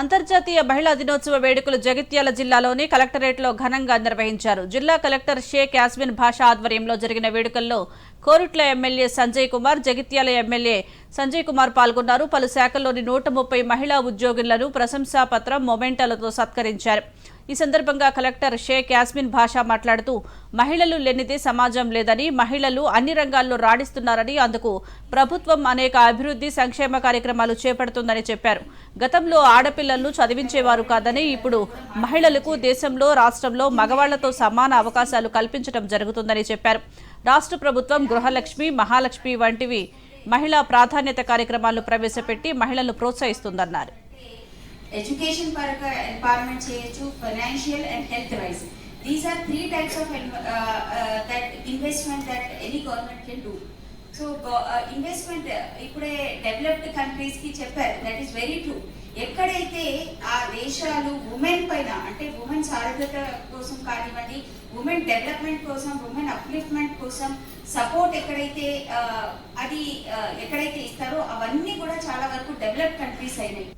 అంతర్జాతీయ మహిళా దినోత్సవ వేడుకలు జగిత్యాల జిల్లాలోని కలెక్టరేట్లో ఘనంగా నిర్వహించారు. జిల్లా కలెక్టర్ షేక్ యాస్మిన్ భాషా ఆధ్వర్యంలో జరిగిన వేడుకల్లో కోరుట్ల ఎమ్మెల్యే సంజయ్ కుమార్ జగిత్యాల ఎమ్మెల్యే సంజయ్ కుమార్ పాల్గొన్నారు. పలు శాఖల్లోని నూట ముప్పై మహిళా ఉద్యోగులను ప్రశంసా పత్రం మొమెంటాలతో సత్కరించారు. ఈ సందర్భంగా కలెక్టర్ షేక్ యాస్మిన్ భాషా మాట్లాడుతూ మహిళలు లేనిదే సమాజం లేదని మహిళలు అన్ని రంగాల్లో రాణిస్తున్నారని అందుకు ప్రభుత్వం అనేక అభివృద్ధి సంక్షేమ కార్యక్రమాలు చేపడుతుందని చెప్పారు. గతంలో ఆడపిల్లలను చదివించేవారు కాదని ఇప్పుడు మహిళలకు దేశంలో రాష్ట్రంలో మగవాళ్ళతో సమాన అవకాశాలు కల్పించడం జరుగుతుందని చెప్పారు. రాష్ట్ర ప్రభుత్వం గృహలక్ష్మి మహాలక్ష్మి వంటివి మహిళా ప్రాధాన్యత కార్యక్రమాలు ప్రవేశపెట్టి మహిళలను ప్రోత్సహిస్తుందన్నారు. ఎడ్యుకేషన్ పరంగా ఎంపవర్మెంట్ చేయొచ్చు financial and health wise these are three types of that investment that any government can do so investment ఇప్పుడే డెవలప్డ్ కంట్రీస్కి చెప్పారు. దట్ ఈస్ వెరీ ట్రూ ఎక్కడైతే ఆ దేశాలు ఉమెన్ పైన అంటే ఉమెన్ సారథ్యత కోసం కానివ్వండి ఉమెన్ డెవలప్మెంట్ కోసం ఉమెన్ అప్లిఫ్ట్మెంట్ కోసం సపోర్ట్ ఎక్కడైతే uh, అది uh, ఎక్కడైతే ఇస్తారో అవన్నీ కూడా చాలా వరకు డెవలప్ కంట్రీస్ అయినాయి.